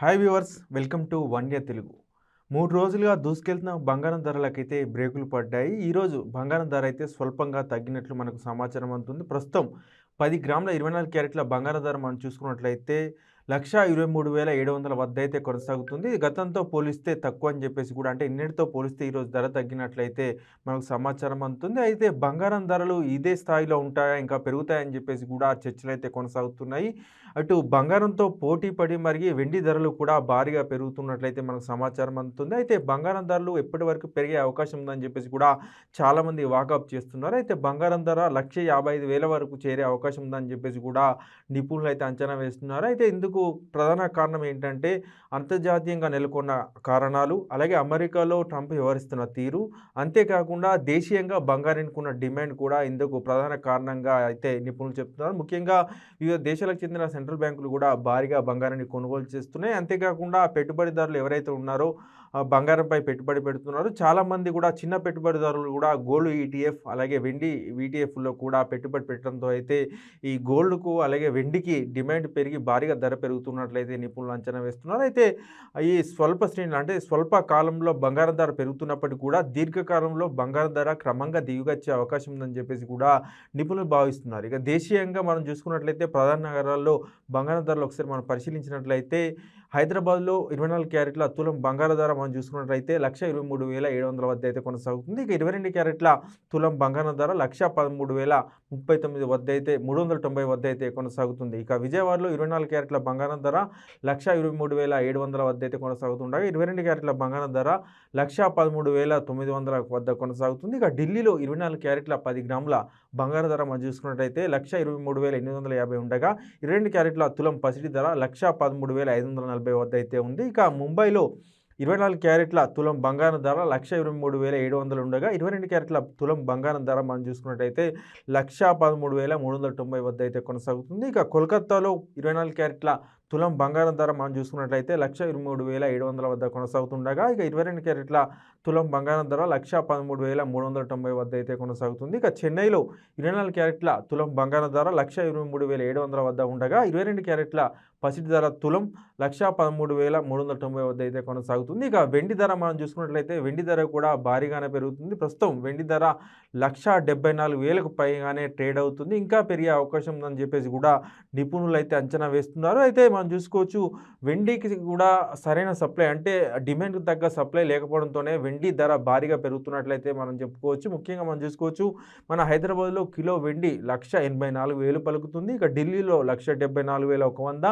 Hi viewers welcome to one day Telugu మూడు రోజులుగా దూసుకెళ్తున్న బంగారం ధరలకైతే బ్రేకులు పడ్డాయి. ఈరోజు బంగారం ధర అయితే స్వల్పంగా తగ్గినట్లు మనకు సమాచారం అందుతుంది. ప్రస్తుతం పది గ్రాముల ఇరవై నాలుగు క్యారెట్ల బంగారం ధర మనం చూసుకున్నట్లయితే లక్ష ఇరవై మూడు వేల ఏడు వందల వద్ద అయితే కొనసాగుతుంది. గతంతో పోలిస్తే తక్కువ అని చెప్పేసి కూడా అంటే ఇన్నిటితో పోలిస్తే ఈరోజు ధర తగ్గినట్లయితే మనకు సమాచారం అందుతుంది. అయితే బంగారం ధరలు ఇదే స్థాయిలో ఉంటాయా ఇంకా పెరుగుతాయని చెప్పేసి కూడా చర్చలు అయితే కొనసాగుతున్నాయి. అటు బంగారంతో పోటీ పడి మరి వెండి ధరలు కూడా భారీగా పెరుగుతున్నట్లయితే మనకు సమాచారం అందుతుంది. అయితే బంగారం ధరలు ఎప్పటి వరకు పెరిగే అవకాశం ఉందని చెప్పేసి కూడా చాలామంది వాకప్ చేస్తున్నారు. అయితే బంగారం ధర లక్ష యాభై ఐదు వేల వరకు చేరే అవకాశం ఉందని చెప్పేసి కూడా నిపుణులు అయితే అంచనా వేస్తున్నారు. అయితే ఇందుకు ప్రధాన కారణం ఏంటంటే అంతర్జాతీయంగా నెలకొన్న కారణాలు అలాగే అమెరికాలో ట్రంప్ వ్యవహరిస్తున్న తీరు. అంతేకాకుండా దేశీయంగా బంగారానికి ఉన్న డిమాండ్ కూడా ఇందుకు ప్రధాన కారణంగా అయితే నిపుణులు చెప్తున్నారు. ముఖ్యంగా వివిధ దేశాలకు చెందిన సెంట్రల్ బ్యాంకులు కూడా భారీగా బంగారాన్ని కొనుగోలు చేస్తున్నాయి. అంతేకాకుండా పెట్టుబడిదారులు ఎవరైతే ఉన్నారో బంగారంపై పెట్టుబడి పెడుతున్నారు. చాలామంది కూడా చిన్న పెట్టుబడిదారులు కూడా గోల్డ్ ఈటీఎఫ్ అలాగే వెండి ఈటీఎఫ్లో కూడా పెట్టుబడి పెట్టడంతో అయితే ఈ గోల్డ్కు అలాగే వెండికి డిమాండ్ పెరిగి భారీగా ధర పెరుగుతున్నట్లయితే నిపుణులు అంచనా వేస్తున్నారు. అయితే ఈ స్వల్ప శ్రేణులు అంటే స్వల్ప కాలంలో బంగారం ధర పెరుగుతున్నప్పటికీ కూడా దీర్ఘకాలంలో బంగారం ధర క్రమంగా దిగుగచ్చే అవకాశం ఉందని చెప్పేసి కూడా నిపుణులు భావిస్తున్నారు. ఇక దేశీయంగా మనం చూసుకున్నట్లయితే ప్రధాన నగరాల్లో బంగారం ధరలు ఒకసారి మనం పరిశీలించినట్లయితే హైదరాబాద్లో ఇరవై నాలుగు క్యారెట్ల తులం బంగారు ధర మనం చూసుకున్నట్లయితే లక్ష ఇరవై మూడు వేల ఏడు వందల వద్ద అయితే కొనసాగుతుంది. ఇక ఇరవై రెండు క్యారెట్ల తులం బంగారం ధర లక్ష పదమూడు వేల ముప్పై తొమ్మిది వద్ద అయితే మూడు వందల తొంభై వద్ద అయితే కొనసాగుతుంది. ఇక విజయవాడలో ఇరవై నాలుగు క్యారెట్ల బంగారం ధర లక్ష ఇరవై మూడు వేల ఏడు వందల వద్ద అయితే కొనసాగుతుండగా ఇరవై రెండు క్యారెట్ల బంగారం ధర లక్ష పదమూడు వేల తొమ్మిది వందల వద్ద కొనసాగుతుంది. ఇక ఢిల్లీలో ఇరవై నాలుగు క్యారెట్ల పది గ్రాముల బంగారు ధర మనం చూసుకున్నట్టయితే లక్ష ఇరవై మూడు వేల ఎనిమిది వందల యాభై ఉండగా ఇరవై రెండు క్యారెట్ల తులం పసిడి ధర లక్ష పదమూడు వేల ఐదు వందల నలభై వద్ద అయితే ఉంది. ఇక ముంబైలో ఇరవై నాలుగు క్యారెట్ల తులం బంగారం ధర లక్ష ఇరవై మూడు వేల ఏడు వందలు ఉండగా ఇరవై రెండు క్యారెట్ల తులం బంగారం ధర మనం చూసుకున్నట్టయితే లక్ష పదమూడు వేల మూడు వందల తొంభై వద్ద అయితే కొనసాగుతుంది. ఇక కోల్కత్తాలో ఇరవై నాలుగు క్యారెట్ల తులం బంగారం ధర మనం చూసుకున్నట్లయితే లక్ష ఇరవై మూడు వేల ఏడు వందల వద్ద కొనసాగుతుండగా ఇక ఇరవై రెండు క్యారెట్ల తులం బంగారం ధర లక్ష పదమూడు వేల మూడు వందల తొంభై వద్ద అయితే కొనసాగుతుంది. ఇక చెన్నైలో ఇరవై నాలుగు క్యారెట్ల తులం బంగారం ధర లక్ష ఇరవై మూడు వేల ఏడు వందల వద్ద ఉండగా ఇరవై రెండు క్యారెట్ల పసిటి ధర తులం లక్ష పదమూడు వేల మూడు వందల తొంభై వద్ద అయితే కొనసాగుతుంది. ఇక వెండి ధర మనం చూసుకున్నట్లయితే వెండి ధర కూడా భారీగానే పెరుగుతుంది. ప్రస్తుతం వెండి ధర లక్ష డెబ్బై నాలుగు వేలకు పైగానే ట్రేడ్ అవుతుంది. ఇంకా పెరిగే అవకాశం ఉందని చెప్పేసి కూడా నిపుణులు అయితే అంచనా వేస్తున్నారు. అయితే మనం చూసుకోవచ్చు వెండికి కూడా సరైన సప్లై అంటే డిమాండ్కి తగ్గ సప్లై లేకపోవడంతోనే వెండి ధర భారీగా పెరుగుతున్నట్లయితే మనం చెప్పుకోవచ్చు. ముఖ్యంగా మనం చూసుకోవచ్చు మన హైదరాబాద్లో కిలో వెండి లక్ష ఎనభై నాలుగు వేలు పలుకుతుంది. ఇక ఢిల్లీలో లక్ష డెబ్బై నాలుగు వేల ఒక వంద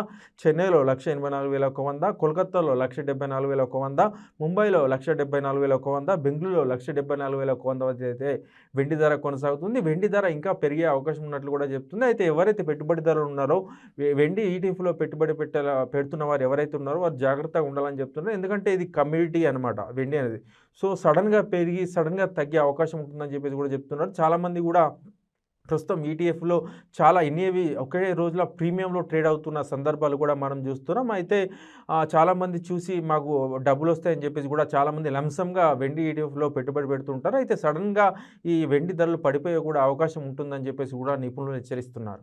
చెన్నైలో లక్ష ఎనభై నాలుగు వేల ఒక వంద కోల్కతాలో లక్ష డెబ్బై నాలుగు వేల ఒక వంద ముంబైలో లక్ష డెబ్బై నాలుగు వేల ఒక వంద బెంగళూరులో లక్ష డెబ్బై నాలుగు వేల ఒక వంద అయితే వెండి ధర కొనసాగుతుంది. వెండి ధర ఇంకా పెరిగే అవకాశం ఉన్నట్లు కూడా చెప్తుంది. అయితే ఎవరైతే పెట్టుబడిదారులు ఉన్నారో వెండి ఈటీఎఫ్లో పెట్టుబడి పెట్టాల పెడుతున్న వారు ఎవరైతే ఉన్నారో వారు జాగ్రత్తగా ఉండాలని చెప్తున్నారు. ఎందుకంటే ఇది కమ్యూనిటీ అనమాట వెండి అనేది. సో సడన్గా పెరిగి సడన్గా తగ్గే అవకాశం ఉంటుందని చెప్పేసి కూడా చెప్తున్నారు. చాలామంది కూడా ప్రస్తుతం ఈటీఎఫ్లో చాలా ఇన్నేవి ఒకే రోజుల ప్రీమియంలో ట్రేడ్ అవుతున్న సందర్భాలు కూడా మనం చూస్తున్నాం. అయితే చాలామంది చూసి మాకు డబ్బులు వస్తాయని చెప్పేసి కూడా చాలామంది లంసంగా వెండి ఈటీఎఫ్లో పెట్టుబడి పెడుతుంటారు. అయితే సడన్గా ఈ వెండి ధరలు పడిపోయే కూడా అవకాశం ఉంటుందని చెప్పేసి కూడా నిపుణులు హెచ్చరిస్తున్నారు.